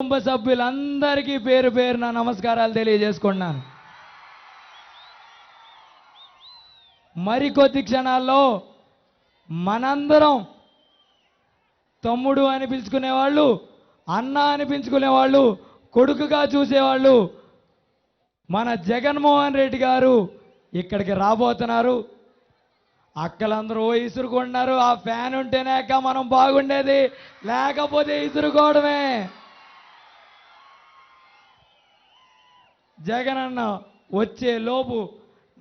కుటుంబ సభ్యులందరికీ పేరు పేరు నా నమస్కారాలు తెలియజేసుకున్నాను మరికొద్ది క్షణాల్లో మనందరం తమ్ముడు అని పిలుచుకునేవాళ్ళు అన్న అని పిలుచుకునేవాళ్ళు కొడుకుగా చూసేవాళ్ళు మన జగన్మోహన్ రెడ్డి గారు ఇక్కడికి రాబోతున్నారు. అక్కలందరూ ఓ ఆ ఫ్యాన్ ఉంటేనే మనం బాగుండేది లేకపోతే ఇసురుకోవడమే. జగన్ అన్న వచ్చే లోపు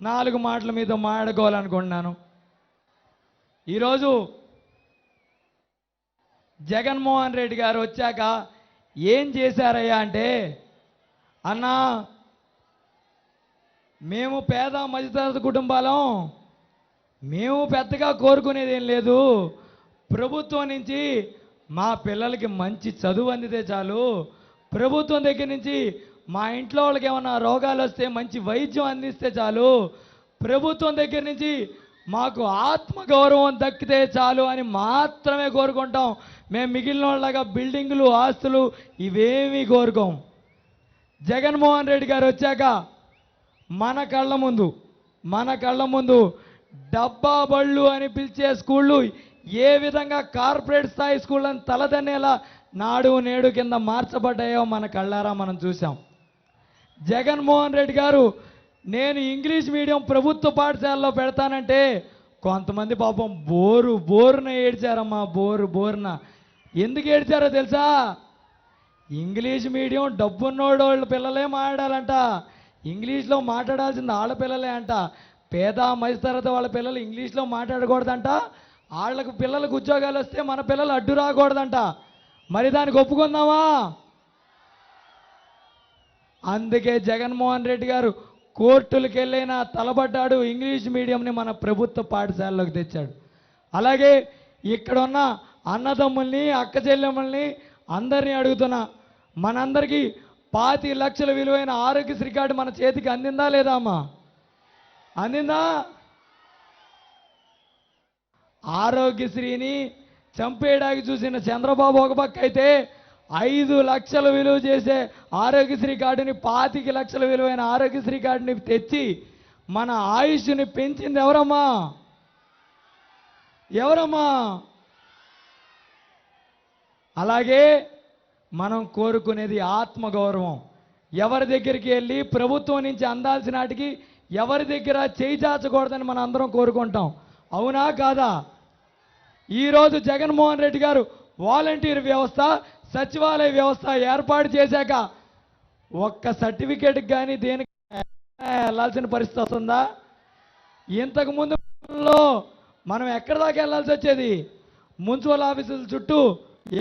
నాలుగు మాటల మీద మాట్లాడుకోవాలనుకుంటున్నాను. ఈరోజు జగన్మోహన్ రెడ్డి గారు వచ్చాక ఏం చేశారయ్యా అంటే అన్నా మేము పేద మధ్యతరగతి కుటుంబాలం. మేము పెద్దగా కోరుకునేది ఏం లేదు. ప్రభుత్వం నుంచి మా పిల్లలకి మంచి చదువు అందితే చాలు. ప్రభుత్వం దగ్గర నుంచి మా ఇంట్లో వాళ్ళకి ఏమన్నా రోగాలు వస్తే మంచి వైద్యం అందిస్తే చాలు. ప్రభుత్వం దగ్గర నుంచి మాకు ఆత్మగౌరవం దక్కితే చాలు అని మాత్రమే కోరుకుంటాం. మేము మిగిలిన వాళ్ళగా బిల్డింగులు ఆస్తులు ఇవేమీ కోరుకోం. జగన్మోహన్ రెడ్డి గారు వచ్చాక మన కళ్ళ ముందు మన కళ్ళ ముందు డబ్బా బళ్ళు అని పిలిచే స్కూళ్ళు ఏ విధంగా కార్పొరేట్ స్థాయి స్కూళ్ళని తలదన్నేలా నాడు నేడు కింద మార్చబడ్డాయో మన కళ్ళారా మనం చూసాం జగన్మోహన్ రెడ్డి గారు నేను ఇంగ్లీష్ మీడియం ప్రభుత్వ పాఠశాలలో పెడతానంటే కొంతమంది పాపం బోరు బోరున ఏడ్చారమ్మా బోరు బోరున. ఎందుకు ఏడ్చారో తెలుసా? ఇంగ్లీష్ మీడియం డబ్బున్నోడు వాళ్ళ పిల్లలే మాట్లాడాలంట. ఇంగ్లీష్లో మాట్లాడాల్సింది ఆడపిల్లలే అంట. పేద మధ్యతరగతి వాళ్ళ పిల్లలు ఇంగ్లీష్లో మాట్లాడకూడదంట. వాళ్ళకు పిల్లలకు ఉద్యోగాలు వస్తే మన పిల్లలు అడ్డు రాకూడదంట. మరి దానికి ఒప్పుకుందామా? అందుకే జగన్మోహన్ రెడ్డి గారు కోర్టులకు వెళ్ళైనా తలబడ్డాడు ఇంగ్లీష్ మీడియంని మన ప్రభుత్వ పాఠశాలలోకి తెచ్చాడు. అలాగే ఇక్కడ ఉన్న అన్నదమ్ముల్ని అక్క చెల్లెమ్మల్ని అందరినీ అడుగుతున్నా మనందరికీ పాతి లక్షల విలువైన ఆరోగ్యశ్రీ కార్డు మన చేతికి అందిందా లేదా అమ్మా? అందిందా? ఆరోగ్యశ్రీని చంపేయడానికి చూసిన చంద్రబాబు ఒక పక్క అయితే ఐదు లక్షల విలువ చేసే ఆరోగ్యశ్రీ కార్డుని పాతిక లక్షల విలువైన ఆరోగ్యశ్రీ కార్డుని తెచ్చి మన ఆయుష్ని పెంచింది ఎవరమ్మా? ఎవరమ్మా? అలాగే మనం కోరుకునేది ఆత్మగౌరవం. ఎవరి దగ్గరికి వెళ్ళి ప్రభుత్వం నుంచి అందాల్సిన నాటికి ఎవరి దగ్గర చేయి చాచకూడదని మనం అందరం కోరుకుంటాం. అవునా కాదా? ఈరోజు జగన్మోహన్ రెడ్డి గారు వాలంటీర్ వ్యవస్థ సచివాలయ వ్యవస్థ ఏర్పాటు చేశాక ఒక్క సర్టిఫికేట్ కానీ దేనికి వెళ్ళాల్సిన పరిస్థితి వస్తుందా? ఇంతకు ముందులో మనం ఎక్కడి దాకా వెళ్ళాల్సి వచ్చేది? మున్సిపల్ ఆఫీసుల చుట్టూ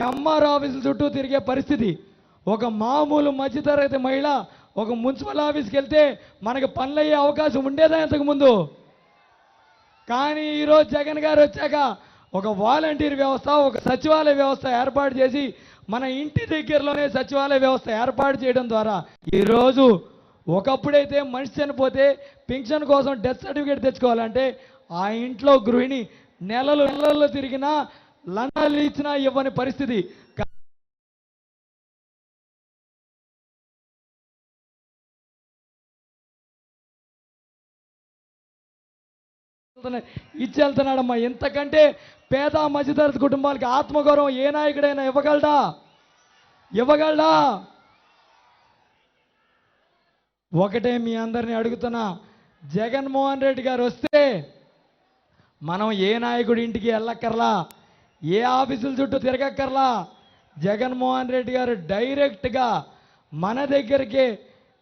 ఎంఆర్ ఆఫీసుల చుట్టూ తిరిగే పరిస్థితి. ఒక మామూలు మధ్యతరగతి మహిళ ఒక మున్సిపల్ ఆఫీస్కి వెళ్తే మనకి పనులయ్యే అవకాశం ఉండేదా ఇంతకుముందు కానీ ఈరోజు జగన్ గారు వచ్చాక ఒక వాలంటీర్ వ్యవస్థ ఒక సచివాలయ వ్యవస్థ ఏర్పాటు చేసి మన ఇంటి దగ్గరలోనే సచివాలయ వ్యవస్థ ఏర్పాటు చేయడం ద్వారా ఈరోజు ఒకప్పుడైతే మనిషి చనిపోతే పెన్షన్ కోసం డెత్ సర్టిఫికేట్ తెచ్చుకోవాలంటే ఆ ఇంట్లో గృహిణి నెలలు నెలల్లో తిరిగినా లండాలు ఇచ్చినా ఇవ్వని పరిస్థితి. ఇచ్చి వెళ్తున్నాడమ్మా ఇంతకంటే పేద మధ్యతరగతి కుటుంబాలకి ఆత్మగౌరవం ఏ నాయకుడైనా ఇవ్వగలడా? ఇవ్వగలడా? ఒకటే మీ అందరిని అడుగుతున్నా. జగన్మోహన్ రెడ్డి గారు వస్తే మనం ఏ నాయకుడి ఇంటికి వెళ్ళక్కర్లా? ఏ ఆఫీసుల చుట్టూ తిరగక్కర్లా? జగన్మోహన్ రెడ్డి గారు డైరెక్ట్గా మన దగ్గరికి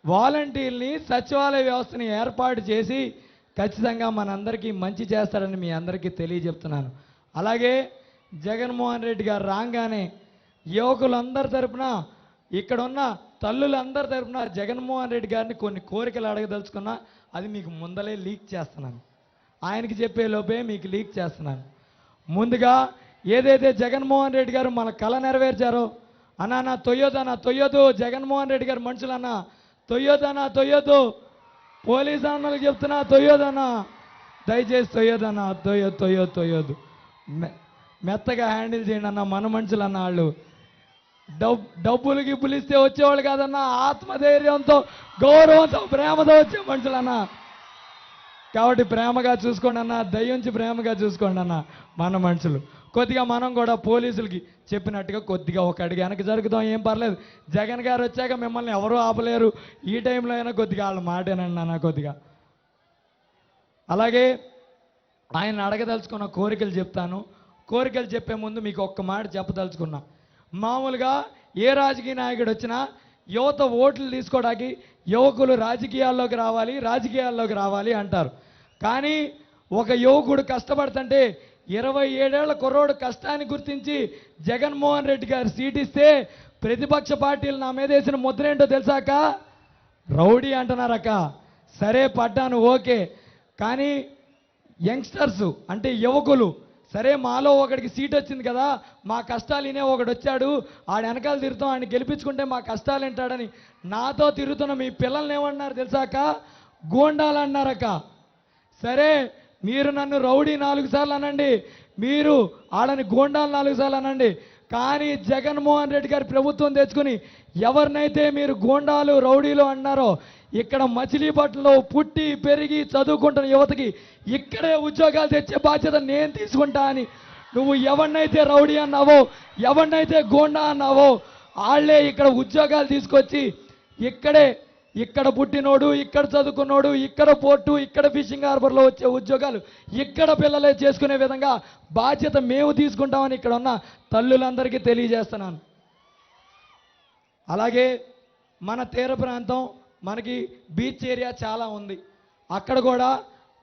వాలంటీర్ని సచివాలయ వ్యవస్థని ఏర్పాటు చేసి ఖచ్చితంగా మనందరికీ మంచి చేస్తారని మీ అందరికీ తెలియజెప్తున్నాను. అలాగే జగన్మోహన్ రెడ్డి గారు రాగానే యువకులందరి తరపున ఇక్కడ ఉన్న తల్లులందరి తరపున జగన్మోహన్ రెడ్డి గారిని కొన్ని కోరికలు అడగదలుచుకున్నా అది మీకు ముందలే లీక్ చేస్తున్నాను. ఆయనకి చెప్పే లోపే మీకు లీక్ చేస్తున్నాను. ముందుగా ఏదైతే జగన్మోహన్ రెడ్డి గారు మన కళ నెరవేర్చారో అన్నా నా తొయ్యొద్దన్నా తొయ్యొద్దు జగన్మోహన్ రెడ్డి గారు మనుషులన్నా తొయ్యొద్దన్నా తొయ్యొద్దు పోలీస్ అన్నలకు చెప్తున్నా తొయ్యదన్నా దయచేసి తొయ్యదన్నా తొయ్య తొయ్యో తొయ్యదు మె- మెత్తగా హ్యాండిల్ చేయండి అన్న మన మనుషులు అన్న వాళ్ళు. డబ్ డబ్బులు గిబ్బులు ఇస్తే వచ్చేవాళ్ళు కాదన్నా ఆత్మధైర్యంతో గౌరవంతో ప్రేమతో వచ్చే మనుషులన్నా. కాబట్టి ప్రేమగా చూసుకోండి అన్న దయ్యుంచి ప్రేమగా చూసుకోండి అన్న మన మనుషులు. కొద్దిగా మనం కూడా పోలీసులకి చెప్పినట్టుగా కొద్దిగా ఒక అడిగి వెనక జరుగుతాం ఏం పర్లేదు. జగన్ గారు వచ్చాక మిమ్మల్ని ఎవరూ ఆపలేరు. ఈ టైంలో అయినా కొద్దిగా వాళ్ళ మాటేనండి అన్న కొద్దిగా. అలాగే ఆయన అడగదలుచుకున్న కోరికలు చెప్తాను. కోరికలు చెప్పే ముందు మీకు ఒక్క మాట చెప్పదలుచుకున్నా. మామూలుగా ఏ రాజకీయ నాయకుడు వచ్చినా యువత ఓట్లు తీసుకోవడానికి యువకులు రాజకీయాల్లోకి రావాలి రాజకీయాల్లోకి రావాలి అంటారు. కానీ ఒక యువకుడు కష్టపడుతుంటే ఇరవై ఏడేళ్ళ కుర్రోడు కష్టాన్ని గుర్తించి జగన్మోహన్ రెడ్డి గారు సీట్ ఇస్తే ప్రతిపక్ష పార్టీలు నా మీద వేసిన ముద్ర ఏంటో తెలుసాక? రౌడీ అంటున్నారక్క. సరే పడ్డాను ఓకే. కానీ యంగ్స్టర్స్ అంటే యువకులు సరే మాలో ఒకడికి సీట్ వచ్చింది కదా మా కష్టాలు వినే ఒకడు వచ్చాడు ఆడ వెనకాల తిరుగుతాం ఆయన గెలిపించుకుంటే మా కష్టాలు వింటాడని నాతో తిరుగుతున్న మీ పిల్లల్ని ఏమన్నారు తెలుసాక? గోండాలు అన్నారక్క సరే మీరు నన్ను రౌడీ నాలుగు సార్లు అనండి. మీరు ఆడని గోండాలు నాలుగు సార్లు అనండి. కానీ జగన్మోహన్ రెడ్డి గారి ప్రభుత్వం తెచ్చుకుని ఎవరినైతే మీరు గోండాలు రౌడీలు అన్నారో ఇక్కడ మచిలీపట్నంలో పుట్టి పెరిగి చదువుకుంటున్న యువతకి ఇక్కడే ఉద్యోగాలు తెచ్చే బాధ్యత నేను తీసుకుంటా అని నువ్వు ఎవరినైతే రౌడీ అన్నావో ఎవరినైతే గోండా అన్నావో వాళ్ళే ఇక్కడ ఉద్యోగాలు తీసుకొచ్చి ఇక్కడే ఇక్కడ పుట్టినోడు ఇక్కడ చదువుకున్నోడు ఇక్కడ పోర్టు ఇక్కడ ఫిషింగ్ హార్బర్లో వచ్చే ఉద్యోగాలు ఇక్కడ పిల్లలే చేసుకునే విధంగా బాధ్యత మేము తీసుకుంటామని ఇక్కడ ఉన్న తల్లులందరికీ తెలియజేస్తున్నాను. అలాగే మన తీర ప్రాంతం మనకి బీచ్ ఏరియా చాలా ఉంది. అక్కడ కూడా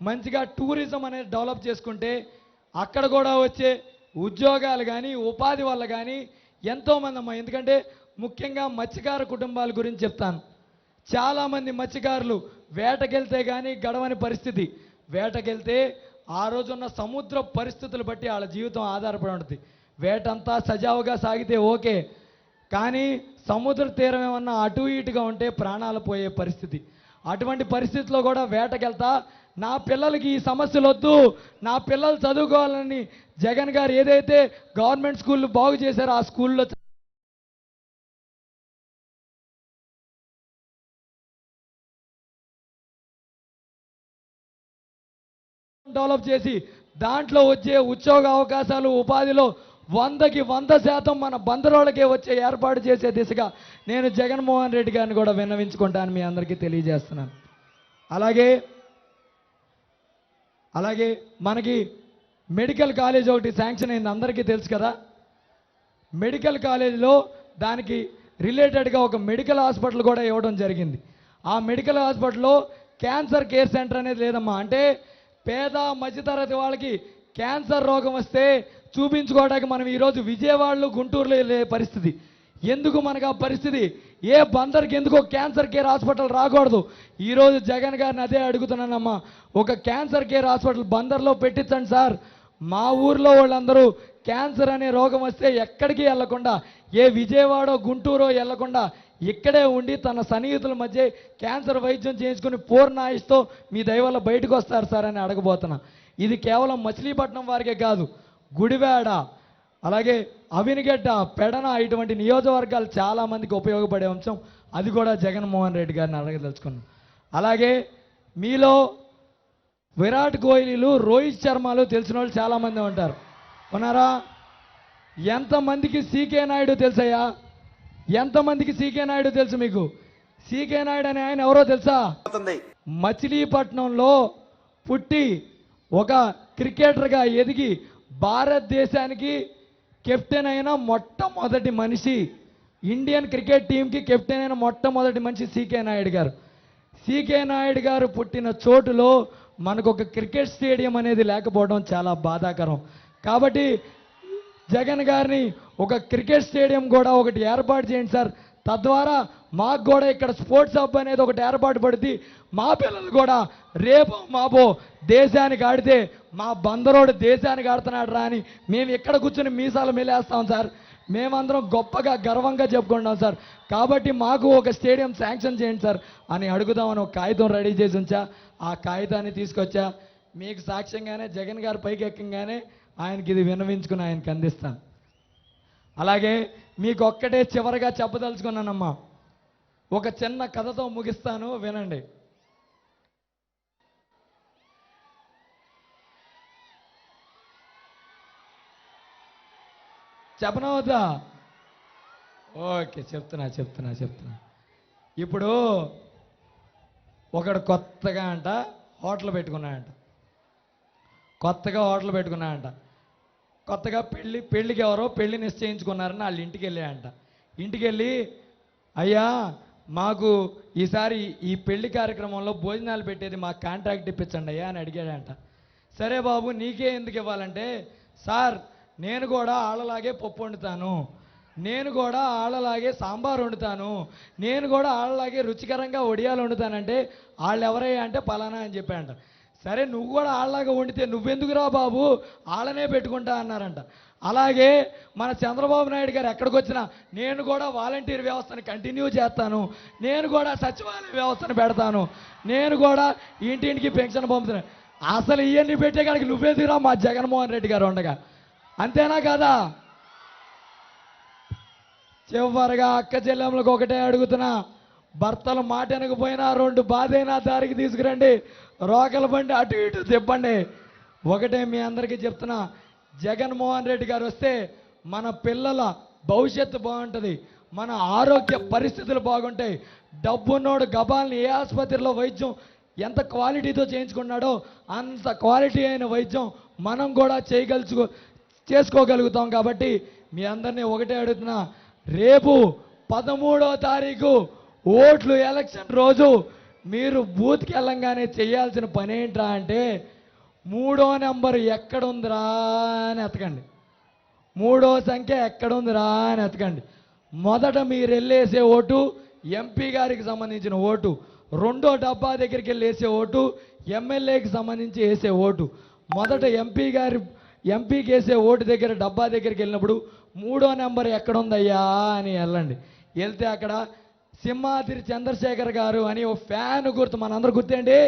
మంచిగా టూరిజం అనేది డెవలప్ చేసుకుంటే అక్కడ కూడా వచ్చే ఉద్యోగాలు కానీ ఉపాధి వల్ల కానీ ఎంతోమంది అమ్మ. ఎందుకంటే ముఖ్యంగా మత్స్యకార కుటుంబాల గురించి చెప్తాను. చాలామంది మత్స్యకారులు వేటకెళ్తే కానీ గడవని పరిస్థితి. వేటకెళ్తే ఆ రోజున్న సముద్ర పరిస్థితులు బట్టి వాళ్ళ జీవితం ఆధారపడి ఉంటుంది. వేటంతా సజావుగా సాగితే ఓకే. కానీ సముద్ర తీరం ఏమన్నా అటు ఇటుగా ఉంటే ప్రాణాలు పోయే పరిస్థితి. అటువంటి పరిస్థితిలో కూడా వేటకెళ్తా నా పిల్లలకి ఈ సమస్యలు వద్దు. నా పిల్లలు చదువుకోవాలని జగన్ గారు ఏదైతే గవర్నమెంట్ స్కూళ్ళు బాగు చేశారో ఆ స్కూల్లో డెవలప్ చేసి దాంట్లో వచ్చే ఉద్యోగ అవకాశాలు ఉపాధిలో వందకి వంద శాతం మన బందరోళ్ళకే వచ్చే ఏర్పాటు చేసే దిశగా నేను జగన్మోహన్ రెడ్డి గారిని కూడా విన్నవించుకుంటాను మీ అందరికీ తెలియజేస్తున్నాను. అలాగే అలాగే మనకి మెడికల్ కాలేజ్ ఒకటి శాంక్షన్ అయింది అందరికీ తెలుసు కదా. మెడికల్ కాలేజీలో దానికి రిలేటెడ్గా ఒక మెడికల్ హాస్పిటల్ కూడా ఇవ్వడం జరిగింది. ఆ మెడికల్ హాస్పిటల్లో క్యాన్సర్ కేర్ సెంటర్ అనేది లేదమ్మా. అంటే పేద మధ్యతరగతి వాళ్ళకి క్యాన్సర్ రోగం వస్తే చూపించుకోవడానికి మనం ఈరోజు విజయవాడలో గుంటూరులో వెళ్ళే పరిస్థితి. ఎందుకు మనకు ఆ పరిస్థితి? ఏ బందర్కి ఎందుకో క్యాన్సర్ కేర్ హాస్పిటల్ రాకూడదు. ఈరోజు జగన్ గారిని అదే అడుగుతున్నానమ్మా. ఒక క్యాన్సర్ కేర్ హాస్పిటల్ బందర్లో పెట్టించండి సార్. మా ఊర్లో వాళ్ళందరూ క్యాన్సర్ అనే రోగం వస్తే ఎక్కడికి వెళ్ళకుండా ఏ విజయవాడో గుంటూరో వెళ్ళకుండా ఇక్కడే ఉండి తన సన్నిహితుల మధ్య క్యాన్సర్ వైద్యం చేయించుకుని పూర్ణ ఆయుష్తో మీ దయవల్ల బయటకు వస్తారు సార్ అని అడగబోతున్నా. ఇది కేవలం మచిలీపట్నం వారికే కాదు గుడివాడ అలాగే అవినిగడ్డ పెడన ఇటువంటి నియోజకవర్గాలు చాలామందికి ఉపయోగపడే అంశం. అది కూడా జగన్మోహన్ రెడ్డి గారిని అడగదలుచుకున్నాం అలాగే మీలో విరాట్ కోహ్లీలు రోహిత్ శర్మలు తెలిసిన వాళ్ళు చాలామంది ఉంటారు. ఉన్నారా? ఎంతమందికి సీకే నాయుడు తెలుసయ్యా? ఎంతమందికి సీకే నాయుడు తెలుసు మీకు? సీకే నాయుడు అనే ఆయన ఎవరో తెలుసా? మచిలీపట్నంలో పుట్టి ఒక క్రికెటర్గా ఎదిగి భారతదేశానికి కెప్టెన్ అయిన మొట్టమొదటి మనిషి ఇండియన్ క్రికెట్ టీంకి కెప్టెన్ అయిన మొట్టమొదటి మనిషి సీకే నాయుడు గారు. సీకే నాయుడు గారు పుట్టిన చోటులో మనకు ఒక క్రికెట్ స్టేడియం అనేది లేకపోవడం చాలా బాధాకరం. కాబట్టి జగన్ గారిని ఒక క్రికెట్ స్టేడియం కూడా ఒకటి ఏర్పాటు చేయండి సార్. తద్వారా మాకు కూడా ఇక్కడ స్పోర్ట్స్ హబ్ అనేది ఒకటి ఏర్పాటు పడితే మా పిల్లలు కూడా రేపు మాపో దేశానికి ఆడితే మా బందరోడు దేశానికి ఆడుతున్నాడు రా అని మేము ఇక్కడ కూర్చొని మీసాలు మెలేస్తాం సార్. మేమందరం గొప్పగా గర్వంగా చెప్పుకుంటాం సార్. కాబట్టి మాకు ఒక స్టేడియం శాంక్షన్ చేయండి సార్ అని అడుగుదామని ఒక కాగితం రెడీ చేసి ఉంచా. ఆ కాగితాన్ని తీసుకొచ్చా. మీకు సాక్ష్యంగానే జగన్ గారు పైకి ఎక్కగానే ఆయనకి ఇది విన్నవించుకుని ఆయనకి అందిస్తాను అలాగే మీకు ఒక్కటే చివరిగా చెప్పదలుచుకున్నానమ్మా. ఒక చిన్న కథతో ముగిస్తాను వినండి. చెప్పనవద్దా ఓకే చెప్తున్నా చెప్తున్నా చెప్తున్నా. ఇప్పుడు ఒకడు కొత్తగా అంట హోటల్ పెట్టుకున్నాడంట. కొత్తగా హోటల్ పెట్టుకున్నాడంట. కొత్తగా పెళ్ళి పెళ్ళికి ఎవరో పెళ్ళి నిశ్చయించుకున్నారని వాళ్ళ ఇంటికి వెళ్ళాయంట. ఇంటికి వెళ్ళి అయ్యా మాకు ఈసారి ఈ పెళ్ళి కార్యక్రమంలో భోజనాలు పెట్టేది మాకు కాంట్రాక్ట్ ఇప్పించండి అయ్యా అని అడిగాడంట. సరే బాబు నీకే ఎందుకు ఇవ్వాలంటే సార్ నేను కూడా ఆళ్ళలాగే పప్పు వండుతాను. నేను కూడా ఆళ్ళలాగే సాంబార్ వండుతాను. నేను కూడా ఆళ్ళలాగే రుచికరంగా వడియాలు వండుతానంటే వాళ్ళు ఎవరయ్యా అంటే పలానా అని చెప్పాడంట. సరే నువ్వు కూడా ఆళ్ళలాగా వండితే నువ్వెందుకురా బాబు? ఆళ్ళనే పెట్టుకుంటా అన్నారంట. అలాగే మన చంద్రబాబు నాయుడు గారు ఎక్కడికి వచ్చినా నేను కూడా వాలంటీర్ వ్యవస్థను కంటిన్యూ చేస్తాను. నేను కూడా సచివాలయ వ్యవస్థను పెడతాను. నేను కూడా ఇంటింటికి పెన్షన్ పంపుతాను. అసలు ఇవన్నీ పెట్టే కాడికి నువ్వెందుకురా మా జగన్మోహన్ రెడ్డి గారు ఉండగా? అంతేనా కదా? చివరిగా అక్క చెల్లెములకు ఒకటే అడుగుతున్నా. భర్తలు మాట వెనకపోయినా రెండు బాధైనా దారికి తీసుకురండి. రోకల బండి అటు ఇటు తిప్పండి. ఒకటే మీ అందరికీ చెప్తున్నా జగన్మోహన్ రెడ్డి గారు వస్తే మన పిల్లల భవిష్యత్తు బాగుంటుంది మన ఆరోగ్య పరిస్థితులు బాగుంటాయి. డబ్బున్నోడు గబాల్ని ఏ ఆసుపత్రిలో వైద్యం ఎంత క్వాలిటీతో చేయించుకున్నాడో అంత క్వాలిటీ అయిన వైద్యం మనం కూడా చేయగలుచు చేసుకోగలుగుతాం కాబట్టి మీ అందరినీ ఒకటే అడుగుతున్నా రేపు పదమూడో తారీఖు ఓట్లు ఎలక్షన్ రోజు మీరు బూత్కి వెళ్ళంగానే చేయాల్సిన పని ఏంట్రా అంటే మూడో నెంబర్ ఎక్కడుందిరా అని ఎతకండి మూడో సంఖ్య ఎక్కడుందిరా అని ఎతకండి మొదట మీరు వెళ్ళేసే ఓటు ఎంపీ గారికి సంబంధించిన ఓటు రెండో డబ్బా దగ్గరికి వెళ్ళి వేసే ఓటు ఎమ్మెల్యేకి సంబంధించి వేసే ఓటు. మొదట ఎంపీ గారి ఎంపీకి వేసే ఓటు దగ్గర డబ్బా దగ్గరికి వెళ్ళినప్పుడు మూడో నెంబర్ ఎక్కడుందయ్యా అని వెళ్ళండి. వెళ్తే అక్కడ సింహాద్రి చంద్రశేఖర్ గారు అని ఓ ఫ్యాన్ గుర్తు మనందరూ గుర్తండి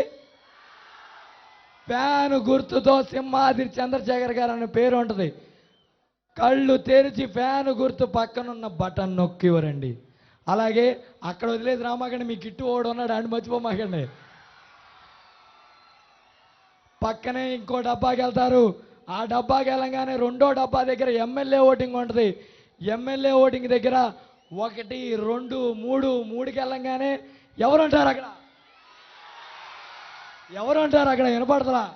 ఫ్యాన్ గుర్తుతో సింహాద్రి చంద్రశేఖర్ గారు అనే పేరు ఉంటుంది. కళ్ళు తెరిచి ఫ్యాన్ గుర్తు పక్కనున్న బటన్ నొక్కివరండి అలాగే అక్కడ వదిలేసి రామాకండి మీ కిట్టు ఓడు ఉన్నాడు అండి మర్చిపోమాకండి. పక్కనే ఇంకో డబ్బాకి వెళ్తారు. ఆ డబ్బాకి వెళ్ళంగానే రెండో డబ్బా దగ్గర ఎమ్మెల్యే ఓటింగ్ ఉంటుంది. ఎమ్మెల్యే ఓటింగ్ దగ్గర ఒకటి రెండు మూడు మూడుకి వెళ్ళంగానే ఎవరంటారు అక్కడ? ఎవరు ఉంటారు అక్కడ? వినపడతలా?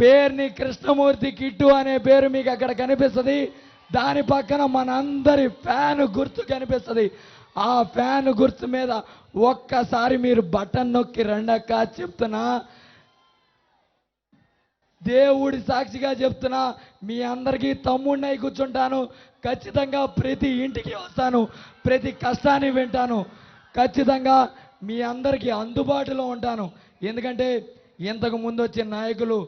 పేరుని కృష్ణమూర్తి కిట్టు అనే పేరు మీకు అక్కడ కనిపిస్తుంది. దాని పక్కన మనందరి ఫ్యాన్ గుర్తు కనిపిస్తుంది. ఆ ఫ్యాన్ గుర్తు మీద ఒక్కసారి మీరు బటన్ నొక్కి రెండక్క చెప్తున్నా. దేవుడి సాక్షిగా చెప్తున్నా. మీ అందరికీ తమ్ముడినై కూర్చుంటాను. ఖచ్చితంగా ప్రతి ఇంటికి వస్తాను ప్రతి కష్టాన్ని వింటాను. ఖచ్చితంగా మీ అందరికీ అందుబాటులో ఉంటాను. ఎందుకంటే ఇంతకు ముందు వచ్చిన నాయకులు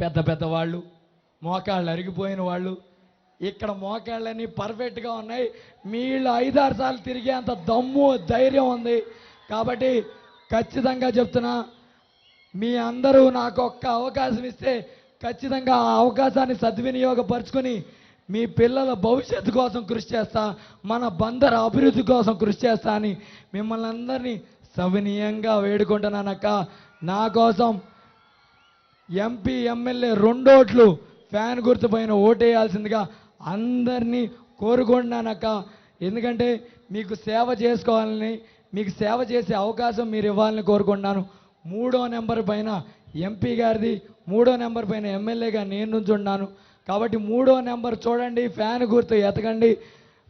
పెద్ద పెద్ద వాళ్ళు మోకాళ్ళు అరిగిపోయిన వాళ్ళు. ఇక్కడ మోకాళ్ళన్నీ పర్ఫెక్ట్గా ఉన్నాయి. మీళ్ళు ఐదారు సార్లు తిరిగే అంత దమ్ము ధైర్యం ఉంది. కాబట్టి ఖచ్చితంగా చెప్తున్నా మీ అందరూ నాకు ఒక్క అవకాశం ఇస్తే ఖచ్చితంగా ఆ అవకాశాన్ని సద్వినియోగపరుచుకొని మీ పిల్లల భవిష్యత్తు కోసం కృషి చేస్తా మన బందర అభివృద్ధి కోసం కృషి చేస్తా అని మిమ్మల్ని అందరినీ సవినీయంగా వేడుకుంటున్నానక్క. నా కోసం ఎంపీ ఎమ్మెల్యే రెండోట్లు ఫ్యాన్ గుర్తుపైన ఓటేయాల్సిందిగా అందరినీ కోరుకుంటున్నానక్క. ఎందుకంటే మీకు సేవ చేసుకోవాలని మీకు సేవ చేసే అవకాశం మీరు ఇవ్వాలని కోరుకుంటున్నాను. మూడో నెంబర్ పైన ఎంపీ గారిది మూడో నెంబర్ పైన ఎమ్మెల్యేగా నేను నుంచున్నాను కాబట్టి మూడో నెంబర్ చూడండి ఫ్యాన్ గుర్తు ఎతకండి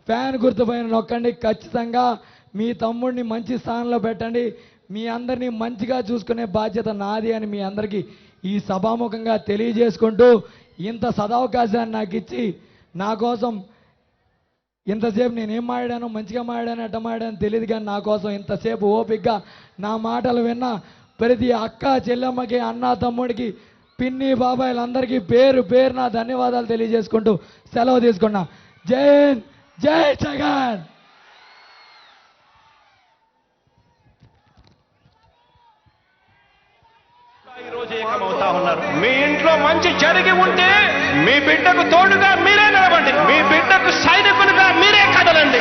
ఫ్యాన్ గుర్తు పైన నొక్కండి ఖచ్చితంగా మీ తమ్ముడిని మంచి స్థానంలో పెట్టండి మీ అందరినీ మంచిగా చూసుకునే బాధ్యత నాది అని మీ అందరికీ ఈ సభాముఖంగా తెలియజేసుకుంటూ ఇంత సదవకాశాన్ని నాకు ఇచ్చి నా కోసం ఇంతసేపు నేనేం మాడాను మంచిగా మాడాను ఎట్ట మాడాను తెలియదు కానీ నా కోసం ఇంతసేపు ఓపికగా నా మాటలు విన్న ప్రతి అక్క చెల్లెమ్మకి అన్న తమ్ముడికి పిన్ని బాబాయిలందరికీ పేరు పేరు నా ధన్యవాదాలు తెలియజేసుకుంటూ సెలవు తీసుకున్నా. జై జై జగన్! మీ ఇంట్లో మంచి జరిగి ఉంటే మీ బిడ్డకు తోడుగా మీరే నిలబండి మీ బిడ్డకు సైనికులుగా మీరే కదలండి.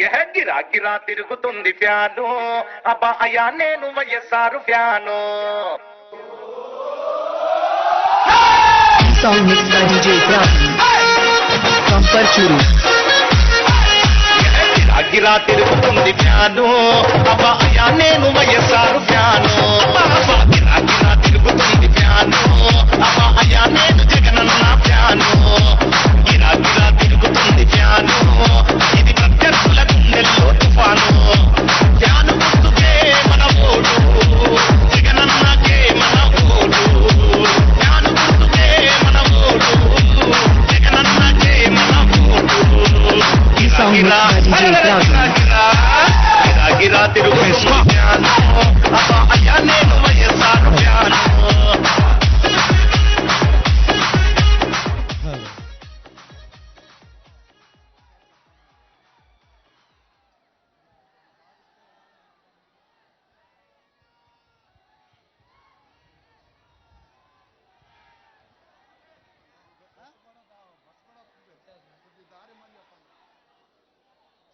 యహ గిరా తిరుగుతుంది ఫ్యాను. అబ్బా అయ్యా నేను YSR fan. By DJ Bravi from Parchuru. యహ గిరా తిరుగుతుంది ఫ్యాను. అబ్బా అయ్యా నేను వైఎస్ఆర్ ఫ్యాను. అబ్బా గిరా గిరా తిరుగుతుంది ఫ్యాను. అబ్బా అయ్యా నేను జగనన్న ఫ్యాను. గిరా గిరా తిరుగుతుంది ఫ్యాను. ఇది Stefano.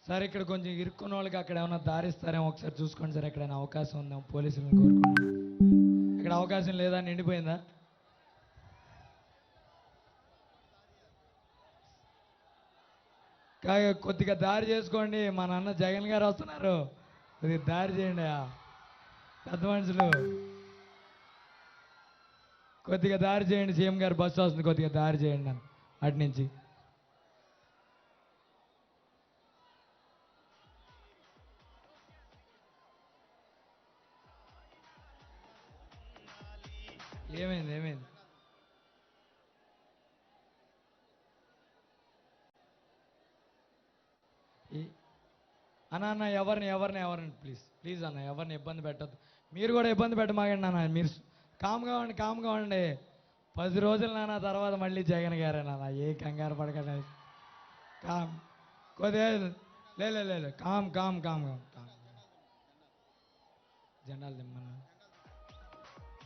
సార్ ఇక్కడ కొంచెం ఇరుక్కున్న వాళ్ళకి అక్కడ ఏమైనా దారిస్తారేమో ఒకసారి చూసుకోండి సార్ ఎక్కడైనా అవకాశం ఉందా? పోలీసులను కోరుకున్నాను ఇక్కడ అవకాశం లేదా? నిండిపోయిందా? కాగా కొద్దిగా దారి చేసుకోండి. మా నాన్న జగన్ గారు వస్తున్నారు. కొద్దిగా దారి చేయండి పెద్ద మనుషులు. కొద్దిగా దారి చేయండి. సీఎం గారు బస్సు వస్తుంది. కొద్దిగా దారి చేయండి అటు నుంచి. ఏమైంది ఏమైంది అన్న అన్న ఎవరిని ఎవరిని ఎవరిని ప్లీజ్ ప్లీజ్ అన్న ఎవరిని ఇబ్బంది పెట్టద్దు. మీరు కూడా ఇబ్బంది పెట్టమాగండి అన్న మీరు కామ్ కావండి కామ్ కావండి పది రోజులు నాన్న తర్వాత మళ్ళీ జగన్ గారే నాన్న ఏ కంగారు పడకండి. కామ్ కొద్దిగా లేదు లే లే లే. కామ్ కామ్ కామ్ కామ్. కామ్ జెండాలు